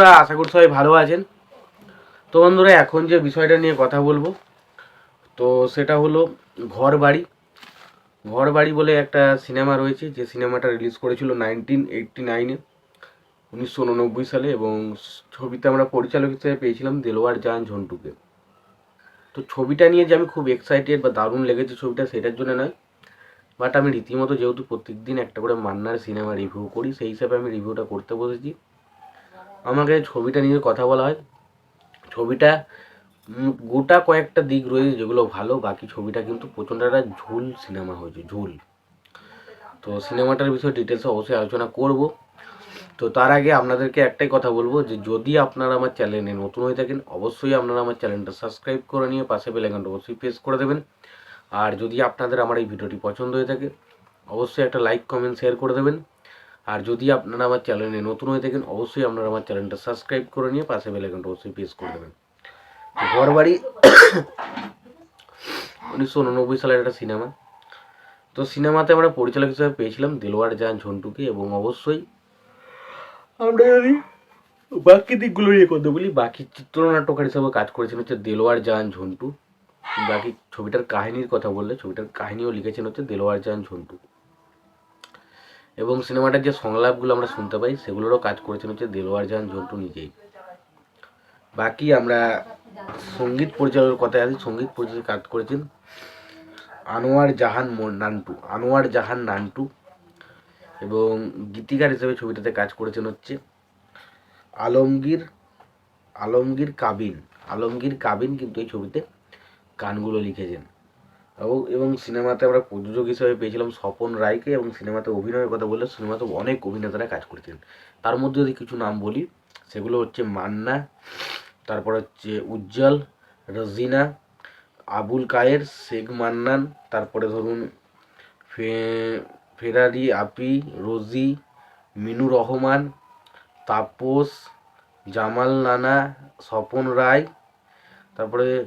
বন্ধুরা, আশা করি সবাই ভালো আছেন। তো বন্ধুরা, এখন যে বিষয়টা নিয়ে কথা বলব, তো সেটা হলো ঘর বাড়ি ঘর বাড়ি বলে একটা সিনেমা রয়েছে, যে সিনেমাটা রিলিজ করেছিল নাইনটিন এইটটি নাইনে, উনিশশো উননব্বই সালে, এবং ছবিতে আমরা পরিচালক হিসেবে পেয়েছিলাম দেলোয়ার জাহান ঝন্টুকে। তো ছবিটা নিয়ে যে আমি খুব এক্সাইটেড বা দারুণ লেগেছে ছবিটা, সেটার জন্য নয়। বাট আমি রীতিমতো যেহেতু প্রত্যেকদিন একটা করে মান্নার সিনেমা রিভিউ করি, সেই হিসাবে আমি রিভিউটা করতে বসেছি। আমাকে ছবিটা নিয়ে কথা বলা হয়। ছবিটা গোটা কয়েকটা দিক রয়েছে যেগুলো ভালো, বাকি ছবিটা কিন্তু প্রচণ্ড একটা ঝুল সিনেমা হয়েছে, ঝুল। তো সিনেমাটার বিষয়ে ডিটেলসে অবশ্যই আলোচনা করব। তো তার আগে আপনাদেরকে একটাই কথা বলব যে, যদি আপনারা আমার চ্যানেলে নতুন হয়ে থাকেন, অবশ্যই আপনারা আমার চ্যানেলটা সাবস্ক্রাইব করে নিয়ে পাশে বেল আইকনটা অবশ্যই প্রেস করে দেবেন। আর যদি আপনাদের আমার এই ভিডিওটি পছন্দ হয়ে থাকে, অবশ্যই একটা লাইক কমেন্ট শেয়ার করে দেবেন। আর যদি আপনারা আমার চ্যানেলে নতুন হয়ে থাকেন, অবশ্যই আপনারা আমার চ্যানেলটা সাবস্ক্রাইব করে নিয়ে পাশে বেল আইকনটা অবশ্যই প্রেস করে দেবেন। তো ঘরবাড়ি উনিশশো উননব্বই সালের একটা সিনেমা তো সিনেমাতে আমরা পরিচালক হিসেবে পেয়েছিলাম দেলোয়ার জাহান ঝন্টুকে এবং অবশ্যই আমরা যদি বাকি দিকগুলো নিয়ে কথা বলি। বাকি চিত্রনাট্যকার হিসেবে কাজ করেছেন হচ্ছে দেলোয়ার জাহান ঝন্টু। বাকি ছবিটার কাহিনীর কথা বললে ছবিটার কাহিনীও লিখেছেন হচ্ছে দেলোয়ার জাহান ঝন্টু। এবং সিনেমাটার যে সংলাপগুলো আমরা শুনতে পাই, সেগুলোরও কাজ করেছেন হচ্ছে দেলোয়ার জাহান ঝন্টু নিজেই। বাকি আমরা সংগীত পরিচালকের কথায় আসি, সংগীত পরিচালক কাজ করেছেন আনোয়ার জাহান নান্টু, আনোয়ার জাহান নান্টু। এবং গীতিকার হিসেবে ছবিটাতে কাজ করেছেন হচ্ছে আলমগীর আলমগীর কাবিন। আলমগীর কাবিন কিন্তু এই ছবিতে গানগুলো লিখেছেন। এবং এবং সিনেমাতে আমরা প্রযোজক হিসেবে পেয়েছিলাম স্বপন রায়কে এবং সিনেমাতে অভিনয়ের কথা বললে সিনেমাতে অনেক অভিনেতারা কাজ করেছেন। তার মধ্যে যদি কিছু নাম বলি, সেগুলো হচ্ছে মান্না, তারপর হচ্ছে উজ্জ্বল, রজিনা, আবুল কায়ের, শেখ মান্নান, তারপরে ধরুন ফে- ফেরারি আপি, রোজি, মিনু রহমান, তাপস, জামাল নানা, স্বপন রায়, তারপরে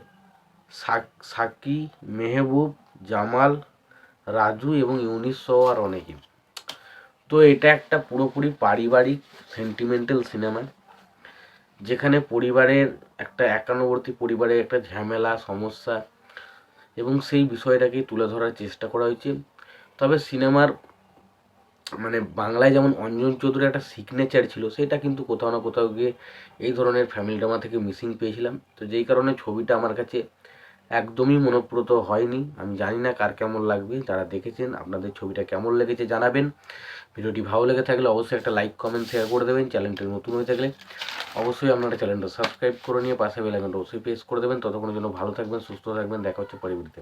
সাক- মেহবুব, জামাল, রাজু এবং ইউনিস সহ আর অনেকে। তো এটা একটা পুরোপুরি পারিবারিক সেন্টিমেন্টাল সিনেমা যেখানে পরিবারের একটা একান্নবর্তী পরিবারের একটা ঝামেলা, সমস্যা এবং সেই বিষয়টাকে তুলে ধরার চেষ্টা করা হয়েছে। তবে সিনেমার মানে বাংলায় যেমন অঞ্জন চৌধুরীর একটা সিগনেচার ছিল, সেটা কিন্তু কোথাও না কোথাও গিয়ে এই ধরনের ফ্যামিলি ড্রামা থেকে মিসিং পেয়েছিলাম। তো যেই কারণে ছবিটা আমার কাছে একদমই মনোপ্রত হয়নি। আমি জানি না কার কেমন লাগবে। যারা দেখেছেন, আপনাদের ছবিটা কেমন লেগেছে জানাবেন। ভিডিওটি ভালো লেগে থাকলে অবশ্যই একটা লাইক কমেন্ট শেয়ার করে দেবেন। চ্যানেলটি নতুন হয়ে থাকলে অবশ্যই আপনারা চ্যানেলটা সাবস্ক্রাইব করে নিয়ে পাশে বেল আইকনটা অবশ্যই প্রেস করে দেবেন। ততক্ষণের জন্য ভালো থাকবেন, সুস্থ থাকবেন। দেখা হচ্ছে পরবর্তীতে।